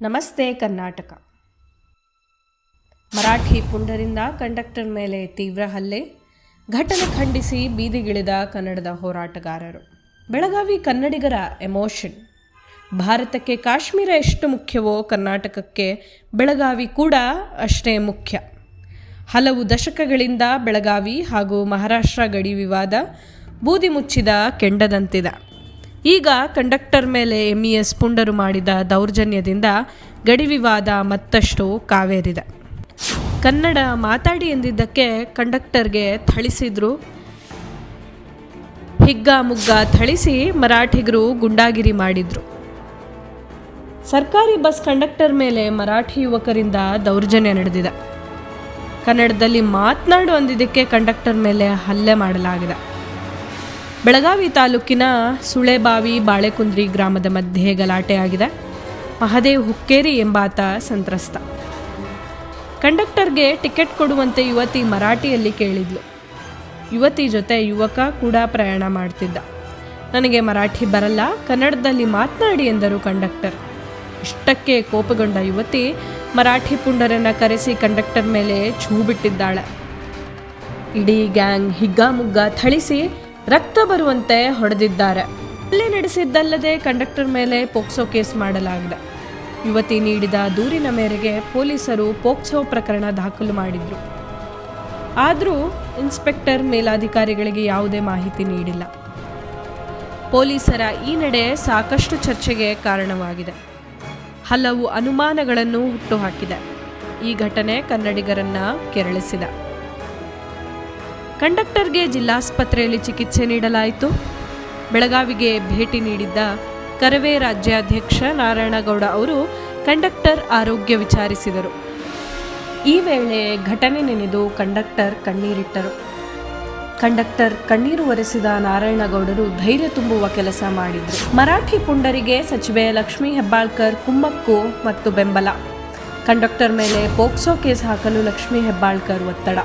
ನಮಸ್ತೆ ಕರ್ನಾಟಕ. ಮರಾಠಿ ಪುಂಡರಿಂದ ಕಂಡಕ್ಟರ್ ಮೇಲೆ ತೀವ್ರ ಹಲ್ಲೆ, ಘಟನೆ ಖಂಡಿಸಿ ಬೀದಿಗಿಳಿದ ಕನ್ನಡದ ಹೋರಾಟಗಾರರು. ಬೆಳಗಾವಿ ಕನ್ನಡಿಗರ ಎಮೋಷನ್. ಭಾರತಕ್ಕೆ ಕಾಶ್ಮೀರ ಎಷ್ಟು ಮುಖ್ಯವೋ ಕರ್ನಾಟಕಕ್ಕೆ ಬೆಳಗಾವಿ ಕೂಡ ಅಷ್ಟೇ ಮುಖ್ಯ. ಹಲವು ದಶಕಗಳಿಂದ ಬೆಳಗಾವಿ ಹಾಗೂ ಮಹಾರಾಷ್ಟ್ರ ಗಡಿ ವಿವಾದ ಬೂದಿ ಮುಚ್ಚಿದ ಕೆಂಡದಂತಿದೆ. ಈಗ ಕಂಡಕ್ಟರ್ ಮೇಲೆ ಎಂಇಎಸ್ ಪುಂಡರು ಮಾಡಿದ ದೌರ್ಜನ್ಯದಿಂದ ಗಡಿ ವಿವಾದ ಮತ್ತಷ್ಟು ಕಾವೇರಿದೆ. ಕನ್ನಡ ಮಾತಾಡಿ ಎಂದಿದ್ದಕ್ಕೆ ಕಂಡಕ್ಟರ್ಗೆ ಥಳಿಸಿದ್ರು. ಹಿಗ್ಗ ಮುಗ್ಗ ಥಳಿಸಿ ಮರಾಠಿಗರು ಗುಂಡಾಗಿರಿ ಮಾಡಿದ್ರು. ಸರ್ಕಾರಿ ಬಸ್ ಕಂಡಕ್ಟರ್ ಮೇಲೆ ಮರಾಠಿ ಯುವಕರಿಂದ ದೌರ್ಜನ್ಯ ನಡೆದಿದೆ. ಕನ್ನಡದಲ್ಲಿ ಮಾತನಾಡು ಅಂದಿದ್ದಕ್ಕೆ ಕಂಡಕ್ಟರ್ ಮೇಲೆ ಹಲ್ಲೆ ಮಾಡಲಾಗಿದೆ. ಬೆಳಗಾವಿ ತಾಲೂಕಿನ ಸುಳೆಬಾವಿ ಬಾಳೆಕುಂದ್ರಿ ಗ್ರಾಮದ ಮಧ್ಯೆ ಗಲಾಟೆಯಾಗಿದೆ ಮಹದೇವ್ ಹುಕ್ಕೇರಿ ಎಂಬಾತ ಸಂತ್ರಸ್ತ. ಕಂಡಕ್ಟರ್ಗೆ ಟಿಕೆಟ್ ಕೊಡುವಂತೆ ಯುವತಿ ಮರಾಠಿಯಲ್ಲಿ ಕೇಳಿದ್ಲು. ಯುವತಿ ಜೊತೆ ಯುವಕ ಕೂಡ ಪ್ರಯಾಣ ಮಾಡ್ತಿದ್ದ. ನನಗೆ ಮರಾಠಿ ಬರಲ್ಲ, ಕನ್ನಡದಲ್ಲಿ ಮಾತನಾಡಿ ಎಂದರು ಕಂಡಕ್ಟರ್. ಇಷ್ಟಕ್ಕೆ ಕೋಪಗೊಂಡ ಯುವತಿ ಮರಾಠಿ ಪುಂಡರನ್ನ ಕರೆಸಿ ಕಂಡಕ್ಟರ್ ಮೇಲೆ ಛೂ ಬಿಟ್ಟಿದ್ದಾಳೆ. ಇಡೀ ಗ್ಯಾಂಗ್ ಹಿಗ್ಗಾಮುಗ್ಗ ಥಳಿಸಿ ರಕ್ತ ಬರುವಂತೆ ಹೊಡೆದಿದ್ದಾರೆ. ಹಲ್ಲೆ ನಡೆಸಿದ್ದಲ್ಲದೆ ಕಂಡಕ್ಟರ್ ಮೇಲೆ ಪೋಕ್ಸೋ ಕೇಸ್ ಮಾಡಲಾಗಿದೆ. ಯುವತಿ ನೀಡಿದ ದೂರಿನ ಮೇರೆಗೆ ಪೊಲೀಸರು ಪೋಕ್ಸೋ ಪ್ರಕರಣ ದಾಖಲು ಮಾಡಿದ್ರು. ಆದರೂ ಇನ್ಸ್ಪೆಕ್ಟರ್ ಮೇಲಾಧಿಕಾರಿಗಳಿಗೆ ಯಾವುದೇ ಮಾಹಿತಿ ನೀಡಿಲ್ಲ. ಪೊಲೀಸರ ಈ ನಡೆ ಸಾಕಷ್ಟು ಚರ್ಚೆಗೆ ಕಾರಣವಾಗಿದೆ. ಹಲವು ಅನುಮಾನಗಳನ್ನು ಹುಟ್ಟುಹಾಕಿದೆ ಈ ಘಟನೆ ಕನ್ನಡಿಗರನ್ನ ಕೆರಳಿಸಿದೆ. ಕಂಡಕ್ಟರ್ಗೆ ಜಿಲ್ಲಾಸ್ಪತ್ರೆಯಲ್ಲಿ ಚಿಕಿತ್ಸೆ ನೀಡಲಾಯಿತು. ಬೆಳಗಾವಿಗೆ ಭೇಟಿ ನೀಡಿದ್ದ ಕರವೇ ರಾಜ್ಯಾಧ್ಯಕ್ಷ ನಾರಾಯಣಗೌಡ ಅವರು ಕಂಡಕ್ಟರ್ ಆರೋಗ್ಯ ವಿಚಾರಿಸಿದರು. ಈ ವೇಳೆ ಘಟನೆ ನೆನೆದು ಕಂಡಕ್ಟರ್ ಕಣ್ಣೀರಿಟ್ಟರು. ಕಂಡಕ್ಟರ್ ಕಣ್ಣೀರು ಒರೆಸಿದ ನಾರಾಯಣಗೌಡರು ಧೈರ್ಯ ತುಂಬುವ ಕೆಲಸ ಮಾಡಿದರು. ಮರಾಠಿ ಪುಂಡರಿಗೆ ಸಚಿವೆ ಲಕ್ಷ್ಮೀ ಹೆಬ್ಬಾಳ್ಕರ್ ಕುಮ್ಮಕ್ಕು ಮತ್ತು ಬೆಂಬಲ. ಕಂಡಕ್ಟರ್ ಮೇಲೆ ಪೋಕ್ಸೋ ಕೇಸ್ ಹಾಕಲು ಲಕ್ಷ್ಮೀ ಹೆಬ್ಬಾಳ್ಕರ್ ಒತ್ತಡ.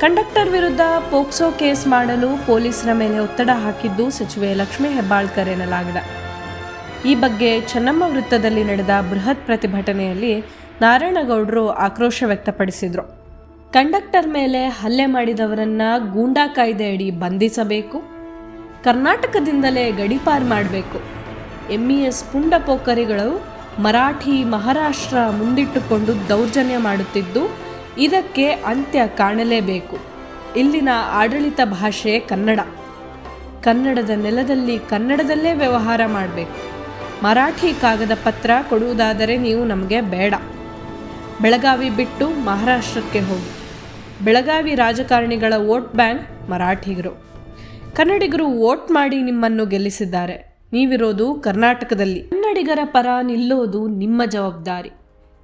ಕಂಡಕ್ಟರ್ ವಿರುದ್ಧ ಪೋಕ್ಸೋ ಕೇಸ್ ಮಾಡಲು ಪೊಲೀಸರ ಮೇಲೆ ಒತ್ತಡ ಹಾಕಿದ್ದು ಸಚಿವೆ ಲಕ್ಷ್ಮೀ ಹೆಬ್ಬಾಳ್ಕರ್ ಎನ್ನಲಾಗಿದೆ. ಈ ಬಗ್ಗೆ ಚೆನ್ನಮ್ಮ ವೃತ್ತದಲ್ಲಿ ನಡೆದ ಬೃಹತ್ ಪ್ರತಿಭಟನೆಯಲ್ಲಿ ನಾರಾಯಣಗೌಡರು ಆಕ್ರೋಶ ವ್ಯಕ್ತಪಡಿಸಿದರು. ಕಂಡಕ್ಟರ್ ಮೇಲೆ ಹಲ್ಲೆ ಮಾಡಿದವರನ್ನ ಗೂಂಡಾ ಕಾಯ್ದೆಯಡಿ ಬಂಧಿಸಬೇಕು, ಕರ್ನಾಟಕದಿಂದಲೇ ಗಡಿಪಾರು ಮಾಡಬೇಕು ಎಂಇಎಸ್ ಪುಂಡ ಪೋಖರಿಗಳು ಮರಾಠಿ ಮಹಾರಾಷ್ಟ್ರ ಮುಂದಿಟ್ಟುಕೊಂಡು ದೌರ್ಜನ್ಯ ಮಾಡುತ್ತಿದ್ದು ಇದಕ್ಕೆ ಅಂತ್ಯ ಕಾಣಲೇಬೇಕು. ಇಲ್ಲಿನ ಆಡಳಿತ ಭಾಷೆ ಕನ್ನಡ. ಕನ್ನಡದ ನೆಲದಲ್ಲಿ ಕನ್ನಡದಲ್ಲೇ ವ್ಯವಹಾರ ಮಾಡಬೇಕು. ಮರಾಠಿ ಕಾಗದ ಪತ್ರ ಕೊಡುವುದಾದರೆ ನೀವು ನಮಗೆ ಬೇಡ. ಬೆಳಗಾವಿ ಬಿಟ್ಟು ಮಹಾರಾಷ್ಟ್ರಕ್ಕೆ ಹೋಗಿ. ಬೆಳಗಾವಿ ರಾಜಕಾರಣಿಗಳ ವೋಟ್ ಬ್ಯಾಂಕ್ ಮರಾಠಿಗರು. ಕನ್ನಡಿಗರು ವೋಟ್ ಮಾಡಿ ನಿಮ್ಮನ್ನು ಗೆಲ್ಲಿಸಿದ್ದಾರೆ. ನೀವಿರೋದು ಕರ್ನಾಟಕದಲ್ಲಿ. ಕನ್ನಡಿಗರ ಪರ ನಿಲ್ಲೋದು ನಿಮ್ಮ ಜವಾಬ್ದಾರಿ.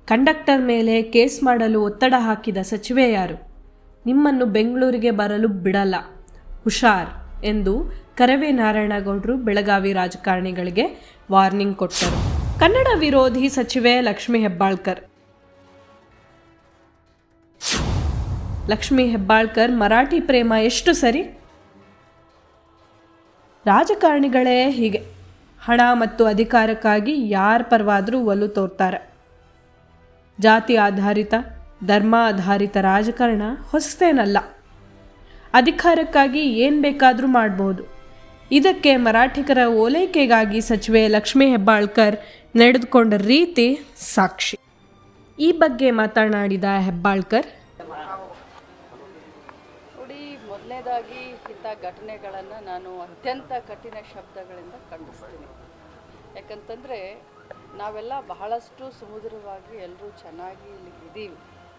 ಕಂಡಕ್ಟರ್ ಮೇಲೆ ಕೇಸ್ ಮಾಡಲು ಒತ್ತಡ ಹಾಕಿದ ಸಚಿವೆ ಯಾರು? ನಿಮ್ಮನ್ನು ಬೆಂಗಳೂರಿಗೆ ಬರಲು ಬಿಡಲ್ಲ. ಹುಷಾರ್ ಎಂದು ಕರವೇ ನಾರಾಯಣಗೌಡರು ಬೆಳಗಾವಿ ರಾಜಕಾರಣಿಗಳಿಗೆ ವಾರ್ನಿಂಗ್ ಕೊಟ್ಟರು. ಕನ್ನಡ ವಿರೋಧಿ ಸಚಿವೆ ಲಕ್ಷ್ಮೀ ಹೆಬ್ಬಾಳ್ಕರ್. ಲಕ್ಷ್ಮೀ ಹೆಬ್ಬಾಳ್ಕರ್ ಮರಾಠಿ ಪ್ರೇಮ ಎಷ್ಟು ಸರಿ? ರಾಜಕಾರಣಿಗಳೇ ಹೀಗೆ. ಹಣ ಮತ್ತು ಅಧಿಕಾರಕ್ಕಾಗಿ ಯಾರ ಪರವಾದರೂ ಒಲು ತೋರ್ತಾರೆ. ಜಾತಿ ಆಧಾರಿತ, ಧರ್ಮ ಆಧಾರಿತ ರಾಜಕಾರಣ ಹೊಸತೇನಲ್ಲ. ಅಧಿಕಾರಕ್ಕಾಗಿ ಏನು ಬೇಕಾದರೂ ಮಾಡ್ಬೋದು. ಇದಕ್ಕೆ ಮರಾಠಿಗರ ಓಲೈಕೆಗಾಗಿ ಸಚಿವೆ ಲಕ್ಷ್ಮೀ ಹೆಬ್ಬಾಳ್ಕರ್ ನಡೆದುಕೊಂಡ ರೀತಿ ಸಾಕ್ಷಿ. ಈ ಬಗ್ಗೆ ಮಾತನಾಡಿದ ಹೆಬ್ಬಾಳ್ಕರ್, ನೋಡಿ ಮೊದಲನೇದಾಗಿ ಇಂಥ ಘಟನೆಗಳನ್ನು ನಾನು ಅತ್ಯಂತ ಕಠಿಣ ಶಬ್ದಗಳಿಂದ ಖಂಡಿಸ್ತೀನಿ. ಯಾಕಂತಂದರೆ ನಾವೆಲ್ಲ ಬಹಳಷ್ಟು ಸುಮಧುರವಾಗಿ ಎಲ್ಲರೂ ಚೆನ್ನಾಗಿ ಇಲ್ಲಿ ಇದ್ದೀವಿ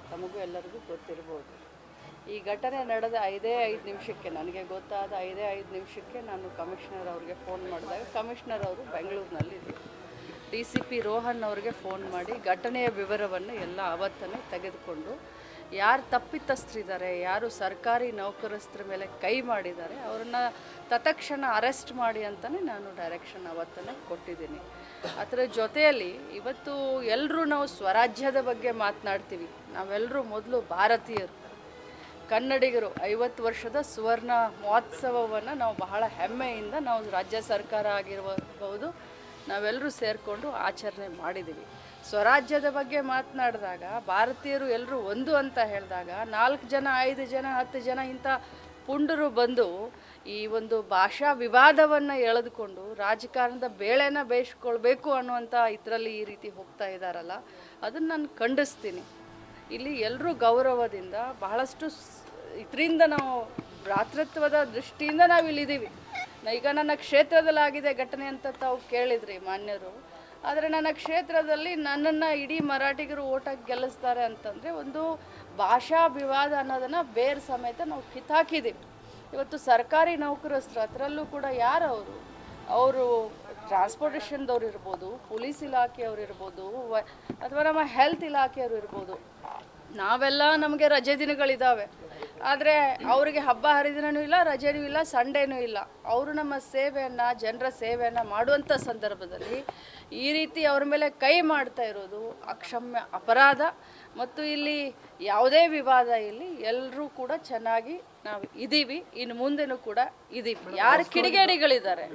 ತಮಗೂ ಎಲ್ಲರಿಗೂ ಗೊತ್ತಿರ್ಬೋದು. ಈ ಘಟನೆ ನಡೆದ ಐದೇ ಐದು ನಿಮಿಷಕ್ಕೆ, ನನಗೆ ಗೊತ್ತಾದ ಐದೇ ಐದು ನಿಮಿಷಕ್ಕೆ ನಾನು ಕಮಿಷನರ್ ಅವ್ರಿಗೆ ಫೋನ್ ಮಾಡಿದಾಗ ಕಮಿಷನರ್ ಅವರು ಬೆಂಗಳೂರಿನಲ್ಲಿದ್ದರು ಡಿ ಸಿ ಪಿ ರೋಹನ್ ಅವರಿಗೆ ಫೋನ್ ಮಾಡಿ ಘಟನೆಯ ವಿವರವನ್ನು ಎಲ್ಲ ಆವತ್ತನ್ನು ತೆಗೆದುಕೊಂಡು ಯಾರು ತಪ್ಪಿತಸ್ಥರಿದ್ದಾರೆ, ಯಾರು ಸರ್ಕಾರಿ ನೌಕರಸ್ಥರ ಮೇಲೆ ಕೈ ಮಾಡಿದ್ದಾರೆ, ಅವರನ್ನು ತತ್ಕ್ಷಣ ಅರೆಸ್ಟ್ ಮಾಡಿ ಅಂತಲೇ ನಾನು ಡೈರೆಕ್ಷನ್ ಅವತ್ತನೇ ಕೊಟ್ಟಿದ್ದೀನಿ. ಅದರ ಜೊತೆಯಲ್ಲಿ ಇವತ್ತು ಎಲ್ಲರೂ ನಾವು ಸ್ವರಾಜ್ಯದ ಬಗ್ಗೆ ಮಾತನಾಡ್ತೀವಿ. ನಾವೆಲ್ಲರೂ ಮೊದಲು ಭಾರತೀಯರು. ಕನ್ನಡಿಗರು ಐವತ್ತು ವರ್ಷದ ಸುವರ್ಣ ಮಹೋತ್ಸವವನ್ನು ನಾವು ಬಹಳ ಹೆಮ್ಮೆಯಿಂದ ನಾವು ರಾಜ್ಯ ಸರ್ಕಾರ ಆಗಿರಬಹುದು ನಾವೆಲ್ಲರೂ ಸೇರಿಕೊಂಡು ಆಚರಣೆ ಮಾಡಿದ್ದೀವಿ. ಸ್ವರಾಜ್ಯದ ಬಗ್ಗೆ ಮಾತನಾಡಿದಾಗ, ಭಾರತೀಯರು ಎಲ್ಲರೂ ಒಂದು ಅಂತ ಹೇಳಿದಾಗ, ನಾಲ್ಕು ಜನ, ಐದು ಜನ, ಹತ್ತು ಜನ ಇಂಥ ಪುಂಡರು ಬಂದು ಈ ಒಂದು ಭಾಷಾ ವಿವಾದವನ್ನು ಎಳೆದುಕೊಂಡು ರಾಜಕಾರಣದ ಬೇಳೆನ ಬೇಯಿಸ್ಕೊಳ್ಬೇಕು ಅನ್ನುವಂಥ ಇದರಲ್ಲಿ ಈ ರೀತಿ ಹೋಗ್ತಾ ಇದ್ದಾರಲ್ಲ ಅದನ್ನು ನಾನು ಖಂಡಿಸ್ತೀನಿ. ಇಲ್ಲಿ ಎಲ್ಲರೂ ಗೌರವದಿಂದ ಬಹಳಷ್ಟು ಇದರಿಂದ ನಾವು ಭ್ರಾತೃತ್ವದ ದೃಷ್ಟಿಯಿಂದ ನಾವು ಇಲ್ಲಿದ್ದೀವಿ ಈಗ ನನ್ನ ಕ್ಷೇತ್ರದಲ್ಲಾಗಿದೆ ಘಟನೆ ಅಂತ ತಾವು ಕೇಳಿದ್ರಿ ಮಾನ್ಯರು. ಆದರೆ ನನ್ನ ಕ್ಷೇತ್ರದಲ್ಲಿ ನನ್ನನ್ನು ಇಡೀ ಮರಾಠಿಗರು ಓಟಾಗಿ ಗೆಲ್ಲಿಸ್ತಾರೆ ಅಂತಂದರೆ ಒಂದು ಭಾಷಾ ವಿವಾದ ಅನ್ನೋದನ್ನು ಬೇರೆ ಸಮೇತ ನಾವು ಕಿತ್ತಾಕಿದ್ದೀವಿ. ಇವತ್ತು ಸರ್ಕಾರಿ ನೌಕರಸ್ಥರು ಅದರಲ್ಲೂ ಕೂಡ ಯಾರು ಅವರು ಅವರು ಟ್ರಾನ್ಸ್ಪೋರ್ಟೇಷನ್ದವ್ರು ಇರ್ಬೋದು, ಪೊಲೀಸ್ ಇಲಾಖೆಯವ್ರು ಇರ್ಬೋದು ಅಥವಾ ನಮ್ಮ ಹೆಲ್ತ್ ಇಲಾಖೆಯವರು ಇರ್ಬೋದು, ನಾವೆಲ್ಲ ನಮಗೆ ರಜೆ ದಿನಗಳಿದ್ದಾವೆ ಆದರೆ ಅವರಿಗೆ ಹಬ್ಬ ಹರಿದಿನೂ ಇಲ್ಲ ರಜೆನೂ ಇಲ್ಲ ಸಂಡೇನೂ ಇಲ್ಲ. ಅವರು ನಮ್ಮ ಸೇವೆಯನ್ನು ಜನರ ಸೇವೆಯನ್ನು ಮಾಡುವಂಥ ಸಂದರ್ಭದಲ್ಲಿ ಈ ರೀತಿ ಅವ್ರ ಮೇಲೆ ಕೈ ಮಾಡ್ತಾ ಇರೋದು ಅಕ್ಷಮ್ಯ ಅಪರಾಧ ಮತ್ತು ಇಲ್ಲಿ ಯಾವುದೇ ವಿವಾದ ಇಲ್ಲಿ ಎಲ್ಲರೂ ಕೂಡ ಚೆನ್ನಾಗಿ ನಾವು ಇದ್ದೀವಿ ಇನ್ನು ಮುಂದೆನೂ ಕೂಡ ಇದ್ದೀವಿ ಯಾರು ಕಿಡಿಗೇಡಿಗಳಿದ್ದಾರೆ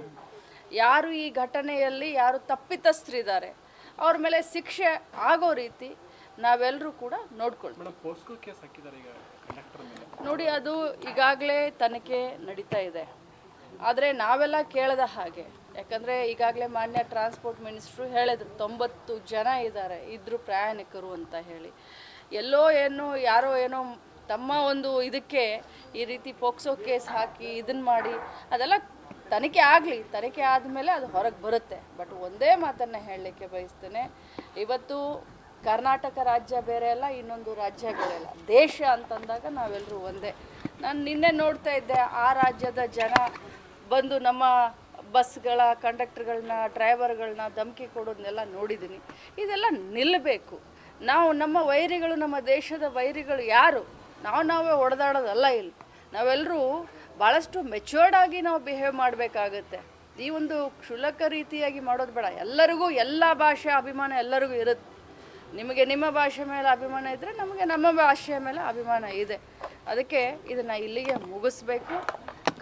ಯಾರು ಈ ಘಟನೆಯಲ್ಲಿ ಯಾರು ತಪ್ಪಿತಸ್ಥರಿದ್ದಾರೆ ಅವ್ರ ಮೇಲೆ ಶಿಕ್ಷೆ ಆಗೋ ರೀತಿ ನಾವೆಲ್ಲರೂ ಕೂಡ ನೋಡ್ಕೊಳ್ತೀವಿ. ನೋಡಿ, ಅದು ಈಗಾಗಲೇ ತನಿಖೆ ನಡೀತಾ ಇದೆ. ಆದರೆ ನಾವೆಲ್ಲ ಕೇಳದ ಹಾಗೆ, ಯಾಕಂದರೆ ಈಗಾಗಲೇ ಮಾನ್ಯ ಟ್ರಾನ್ಸ್ಪೋರ್ಟ್ ಮಿನಿಸ್ಟ್ರು ಹೇಳಿದ್ರು, ತೊಂಬತ್ತು ಜನ ಇದ್ದಾರೆ, ಇದ್ರು ಪ್ರಯಾಣಿಕರು ಅಂತ ಹೇಳಿ. ಎಲ್ಲೋ ಏನೋ, ಯಾರೋ ಏನೋ ತಮ್ಮ ಒಂದು ಇದಕ್ಕೆ ಈ ರೀತಿ ಪೋಕ್ಸೋ ಕೇಸ್ ಹಾಕಿ ಇದನ್ನು ಮಾಡಿ, ಅದೆಲ್ಲ ತನಿಖೆ ಆಗಲಿ, ತನಿಖೆ ಆದಮೇಲೆ ಅದು ಹೊರಗೆ ಬರುತ್ತೆ. ಬಟ್ ಒಂದೇ ಮಾತನ್ನು ಹೇಳಲಿಕ್ಕೆ ಬಯಸ್ತೇನೆ, ಇವತ್ತು ಕರ್ನಾಟಕ ರಾಜ್ಯ ಬೇರೆ ಅಲ್ಲ, ಇನ್ನೊಂದು ರಾಜ್ಯ ಬೇರೆ ಅಲ್ಲ. ದೇಶ ಅಂತಂದಾಗ ನಾವೆಲ್ಲರೂ ಒಂದೇ. ನಾನು ನಿನ್ನೆ ನೋಡ್ತಾ ಇದ್ದೆ, ಆ ರಾಜ್ಯದ ಜನ ಬಂದು ನಮ್ಮ ಬಸ್ಗಳ ಕಂಡಕ್ಟರ್ಗಳನ್ನ, ಡ್ರೈವರ್ಗಳನ್ನ ಧಮಕಿ ಕೊಡೋದನ್ನೆಲ್ಲ ನೋಡಿದ್ದೀನಿ. ಇದೆಲ್ಲ ನಿಲ್ಲಬೇಕು ನಾವು ನಮ್ಮ ವೈರಿಗಳು, ನಮ್ಮ ದೇಶದ ವೈರಿಗಳು ಯಾರು? ನಾವು ನಾವೇ ಹೊಡೆದಾಡೋದಲ್ಲ ಇಲ್ಲಿ. ನಾವೆಲ್ಲರೂ ಭಾಳಷ್ಟು ಮೆಚ್ಯೂರ್ಡ್ ಆಗಿ ನಾವು ಬಿಹೇವ್ ಮಾಡಬೇಕಾಗುತ್ತೆ. ಈ ಒಂದು ಕ್ಷುಲ್ಲಕ ರೀತಿಯಾಗಿ ಮಾಡೋದು ಬೇಡ. ಎಲ್ಲರಿಗೂ, ಎಲ್ಲ ಭಾಷೆ ಅಭಿಮಾನ ಎಲ್ಲರಿಗೂ ಇರುತ್ತೆ. ನಿಮಗೆ ನಿಮ್ಮ ಭಾಷೆ ಮೇಲೆ ಅಭಿಮಾನ ಇದ್ದರೆ ನಮಗೆ ನಮ್ಮ ಭಾಷೆಯ ಮೇಲೆ ಅಭಿಮಾನ ಇದೆ. ಅದಕ್ಕೆ ಇದನ್ನು ಇಲ್ಲಿಗೆ ಮುಗಿಸ್ಬೇಕು.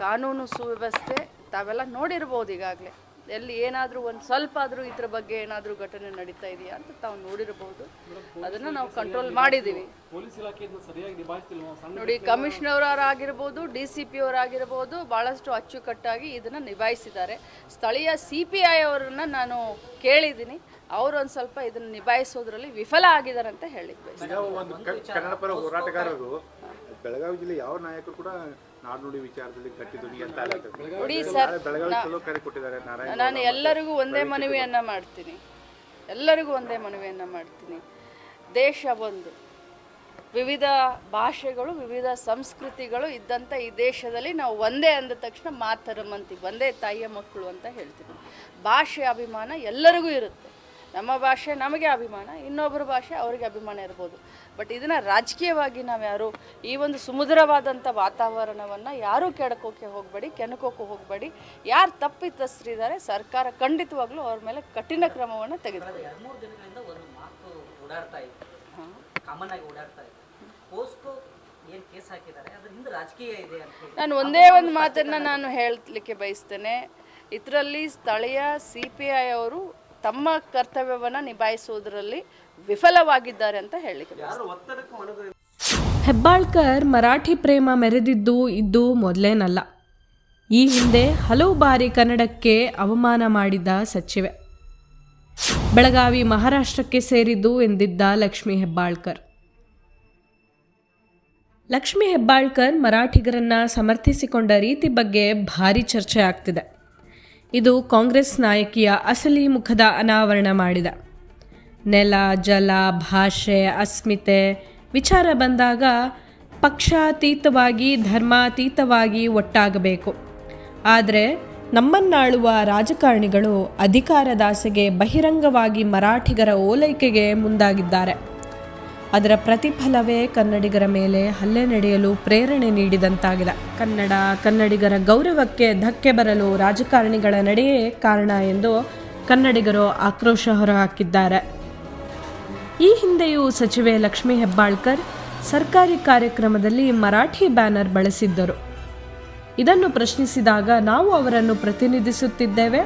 ಕಾನೂನು ಸುವ್ಯವಸ್ಥೆ ತಾವೆಲ್ಲ ನೋಡಿರ್ಬೋದು ಈಗಾಗಲೇ. ಎಲ್ಲಿ ಏನಾದರೂ ಒಂದು ಸ್ವಲ್ಪ ಆದರೂ ಇದ್ರ ಬಗ್ಗೆ ಏನಾದರೂ ಘಟನೆ ನಡೀತಾ ಇದೆಯಾ ಅಂತ ತಾವು ನೋಡಿರಬಹುದು ಅದನ್ನು ನಾವು ಕಂಟ್ರೋಲ್ ಮಾಡಿದ್ದೀವಿ ನೋಡಿ ಕಮಿಷನರ್ ಆಗಿರ್ಬೋದು ಡಿ ಸಿ ಪಿ ಅವರಾಗಿರ್ಬೋದು ಭಾಳಷ್ಟು ಅಚ್ಚುಕಟ್ಟಾಗಿ ಇದನ್ನು ನಿಭಾಯಿಸಿದ್ದಾರೆ. ಸ್ಥಳೀಯ ಸಿ ಪಿ ಐ ಅವರನ್ನು ನಾನು ಕೇಳಿದ್ದೀನಿ. ಅವರು ಒಂದು ಸ್ವಲ್ಪ ಇದನ್ನ ನಿಭಾಯಿಸೋದ್ರಲ್ಲಿ ವಿಫಲ ಆಗಿದ್ದಾರೆ ಅಂತ ಹೇಳಿಕ್ ಕನ್ನಡ ಪರ ಹೋರಾಟಗಾರರು ಬೆಳಗಾವಿ ಜಿಲ್ಲೆ ಯಾವ ನಾಯಕರು ಕೂಡ ನಾಡುನುಡಿ ವಿಚಾರದಲ್ಲಿ ಗಟ್ಟಿ ಧ್ವನಿ ಅಂತ ನೋಡಿ ಸರ್ ನಾನು ಎಲ್ಲರಿಗೂ ಒಂದೇ ಮನವಿಯನ್ನು ಮಾಡ್ತೀನಿ. ಎಲ್ಲರಿಗೂ ಒಂದೇ ಮನವಿಯನ್ನು ಮಾಡ್ತೀನಿ. ದೇಶ ಒಂದು. ವಿವಿಧ ಭಾಷೆಗಳು ವಿವಿಧ ಸಂಸ್ಕೃತಿಗಳು ಇದ್ದಂಥ ಈ ದೇಶದಲ್ಲಿ ನಾವು ಒಂದೇ ಅಂದ ತಕ್ಷಣ ಮಾತರಂ ಅಂತೀವಿ ಒಂದೇ ತಾಯಿಯ ಮಕ್ಕಳು ಅಂತ ಹೇಳ್ತೀವಿ ಭಾಷೆ ಅಭಿಮಾನ ಎಲ್ಲರಿಗೂ ಇರುತ್ತೆ. ನಮ್ಮ ಭಾಷೆ ನಮಗೆ ಅಭಿಮಾನ ಇನ್ನೊಬ್ಬರ ಭಾಷೆ ಅವರಿಗೆ ಅಭಿಮಾನ ಇರ್ಬೋದು. ಬಟ್ ಇದನ್ನು ರಾಜಕೀಯವಾಗಿ ನಾವು ಯಾರು ಈ ಒಂದು ಸುಮಧುರವಾದಂಥ ವಾತಾವರಣವನ್ನು ಯಾರೂ ಕೆಡಕೋಕೆ ಹೋಗಬೇಡಿ ಕೆಣಕೋಕೆ ಹೋಗಬೇಡಿ. ಯಾರು ತಪ್ಪಿತಸ್ಥರಿದ್ದಾರೆ ಸರ್ಕಾರ ಖಂಡಿತವಾಗ್ಲೂ ಅವ್ರ ಮೇಲೆ ಕಠಿಣ ಕ್ರಮವನ್ನು ತೆಗೆದುಕೊಳ್ಳಿ ನಾನು ಒಂದೇ ಒಂದು ಮಾತನ್ನು ನಾನು ಹೇಳಲಿಕ್ಕೆ ಬಯಸ್ತೇನೆ. ಇದರಲ್ಲಿ ಸ್ಥಳೀಯ ಸಿ ಪಿ ಐ ಅವರು ತಮ್ಮ ಕರ್ತವ್ಯವನ್ನು ನಿಭಾಯಿಸುವುದರಲ್ಲಿ ವಿಫಲವಾಗಿದ್ದಾರೆ ಅಂತ ಹೇಳಿಕೆ ಹೆಬ್ಬಾಳ್ಕರ್ ಮರಾಠಿ ಪ್ರೇಮ ಮೆರೆದಿದ್ದು ಇದ್ದು ಮೊದಲೇನಲ್ಲ. ಈ ಹಿಂದೆ ಹಲವು ಬಾರಿ ಕನ್ನಡಕ್ಕೆ ಅವಮಾನ ಮಾಡಿದ ಸಚಿವೆ. ಬೆಳಗಾವಿ ಮಹಾರಾಷ್ಟ್ರಕ್ಕೆ ಸೇರಿದ್ದು ಎಂದಿದ್ದ ಲಕ್ಷ್ಮೀ ಹೆಬ್ಬಾಳ್ಕರ್. ಲಕ್ಷ್ಮೀ ಹೆಬ್ಬಾಳ್ಕರ್ ಮರಾಠಿಗರನ್ನ ಸಮರ್ಥಿಸಿಕೊಂಡ ರೀತಿ ಬಗ್ಗೆ ಭಾರಿ ಚರ್ಚೆ ಆಗ್ತಿದೆ. ಇದು ಕಾಂಗ್ರೆಸ್ ನಾಯಕಿಯ ಅಸಲಿ ಮುಖದ ಅನಾವರಣ ಮಾಡಿದ. ನೆಲ, ಜಲ, ಭಾಷೆ, ಅಸ್ಮಿತೆ ವಿಚಾರ ಬಂದಾಗ ಪಕ್ಷಾತೀತವಾಗಿ, ಧರ್ಮಾತೀತವಾಗಿ ಒಟ್ಟಾಗಬೇಕು. ಆದರೆ ನಮ್ಮನ್ನಾಳುವ ರಾಜಕಾರಣಿಗಳು ಅಧಿಕಾರದಾಸೆಗೆ ಬಹಿರಂಗವಾಗಿ ಮರಾಠಿಗರ ಓಲೈಕೆಗೆ ಮುಂದಾಗಿದ್ದಾರೆ. ಅದರ ಪ್ರತಿಫಲವೇ ಕನ್ನಡಿಗರ ಮೇಲೆ ಹಲ್ಲೆ ನಡೆಯಲು ಪ್ರೇರಣೆ ನೀಡಿದಂತಾಗಿದೆ. ಕನ್ನಡ ಕನ್ನಡಿಗರ ಗೌರವಕ್ಕೆ ಧಕ್ಕೆ ಬರಲು ರಾಜಕಾರಣಿಗಳ ನಡೆಯೇ ಕಾರಣ ಎಂದು ಕನ್ನಡಿಗರು ಆಕ್ರೋಶ ಹೊರಹಾಕಿದ್ದಾರೆ. ಈ ಹಿಂದೆಯೂ ಸಚಿವೆ ಲಕ್ಷ್ಮೀ ಹೆಬ್ಬಾಳ್ಕರ್ ಸರ್ಕಾರಿ ಕಾರ್ಯಕ್ರಮದಲ್ಲಿ ಮರಾಠಿ ಬ್ಯಾನರ್ ಬಳಸಿದ್ದರು. ಇದನ್ನು ಪ್ರಶ್ನಿಸಿದಾಗ ನಾವು ಅವರನ್ನು ಪ್ರತಿನಿಧಿಸುತ್ತಿದ್ದೇವೆ.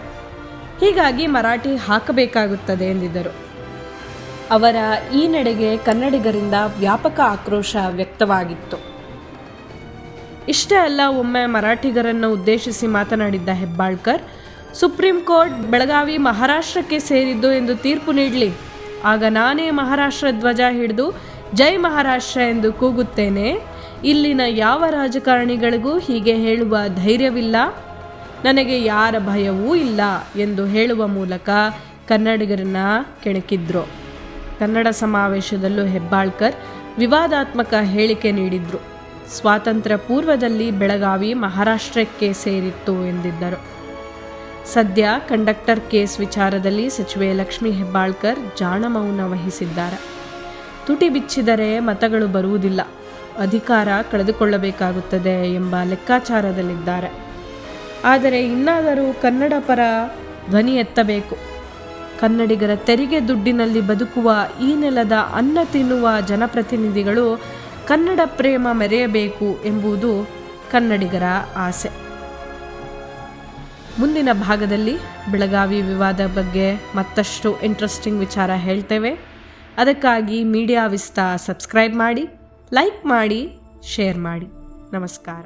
ಹೀಗಾಗಿ ಮರಾಠಿ ಹಾಕಬೇಕಾಗುತ್ತದೆ ಎಂದಿದ್ದರು. ಅವರ ಈ ನಡೆಗೆ ಕನ್ನಡಿಗರಿಂದ ವ್ಯಾಪಕ ಆಕ್ರೋಶ ವ್ಯಕ್ತವಾಗಿತ್ತು. ಇಷ್ಟೇ ಅಲ್ಲ, ಒಮ್ಮೆ ಮರಾಠಿಗರನ್ನು ಉದ್ದೇಶಿಸಿ ಮಾತನಾಡಿದ್ದ ಹೆಬ್ಬಾಳ್ಕರ್, ಸುಪ್ರೀಂ ಕೋರ್ಟ್ ಬೆಳಗಾವಿ ಮಹಾರಾಷ್ಟ್ರಕ್ಕೆ ಸೇರಿದ್ದು ಎಂದು ತೀರ್ಪು ನೀಡಲಿ. ಆಗ ನಾನೇ ಮಹಾರಾಷ್ಟ್ರ ಧ್ವಜ ಹಿಡಿದು ಜೈ ಮಹಾರಾಷ್ಟ್ರ ಎಂದು ಕೂಗುತ್ತೇನೆ. ಇಲ್ಲಿನ ಯಾವ ರಾಜಕಾರಣಿಗಳಿಗೂ ಹೀಗೆ ಹೇಳುವ ಧೈರ್ಯವಿಲ್ಲ. ನನಗೆ ಯಾರ ಭಯವೂ ಇಲ್ಲ ಎಂದು ಹೇಳುವ ಮೂಲಕ ಕನ್ನಡಿಗರನ್ನ ಕೆಣಕಿದ್ರು. ಕನ್ನಡ ಸಮಾವೇಶದಲ್ಲೂ ಹೆಬ್ಬಾಳ್ಕರ್ ವಿವಾದಾತ್ಮಕ ಹೇಳಿಕೆ ನೀಡಿದ್ರು. ಸ್ವಾತಂತ್ರ್ಯ ಪೂರ್ವದಲ್ಲಿ ಬೆಳಗಾವಿ ಮಹಾರಾಷ್ಟ್ರಕ್ಕೆ ಸೇರಿತ್ತು ಎಂದಿದ್ದರು. ಸದ್ಯ ಕಂಡಕ್ಟರ್ ಕೇಸ್ ವಿಚಾರದಲ್ಲಿ ಸಚಿವೆ ಲಕ್ಷ್ಮಿ ಹೆಬ್ಬಾಳ್ಕರ್ ಜಾಣಮೌನ ವಹಿಸಿದ್ದಾರೆ. ತುಟಿ ಬಿಚ್ಚಿದರೆ ಮತಗಳು ಬರುವುದಿಲ್ಲ. ಅಧಿಕಾರ ಕಳೆದುಕೊಳ್ಳಬೇಕಾಗುತ್ತದೆ ಎಂಬ ಲೆಕ್ಕಾಚಾರದಲ್ಲಿದ್ದಾರೆ. ಆದರೆ ಇನ್ನಾದರೂ ಕನ್ನಡ ಪರ ಧ್ವನಿ ಎತ್ತಬೇಕು. ಕನ್ನಡಿಗರ ತೆರಿಗೆ ದುಡ್ಡಿನಲ್ಲಿ ಬದುಕುವ ಈ ನೆಲದ ಅನ್ನ ತಿನ್ನುವ ಜನಪ್ರತಿನಿಧಿಗಳು ಕನ್ನಡ ಪ್ರೇಮ ಮೆರೆಯಬೇಕು ಎಂಬುದು ಕನ್ನಡಿಗರ ಆಸೆ. ಮುಂದಿನ ಭಾಗದಲ್ಲಿ ಬೆಳಗಾವಿ ವಿವಾದ ಬಗ್ಗೆ ಮತ್ತಷ್ಟು ಇಂಟ್ರೆಸ್ಟಿಂಗ್ ವಿಚಾರ ಹೇಳ್ತೇವೆ. ಅದಕ್ಕಾಗಿ ಮೀಡಿಯಾ ವಿಸ್ತಾ ಸಬ್ಸ್ಕ್ರೈಬ್ ಮಾಡಿ ಲೈಕ್ ಮಾಡಿ ಶೇರ್ ಮಾಡಿ. ನಮಸ್ಕಾರ.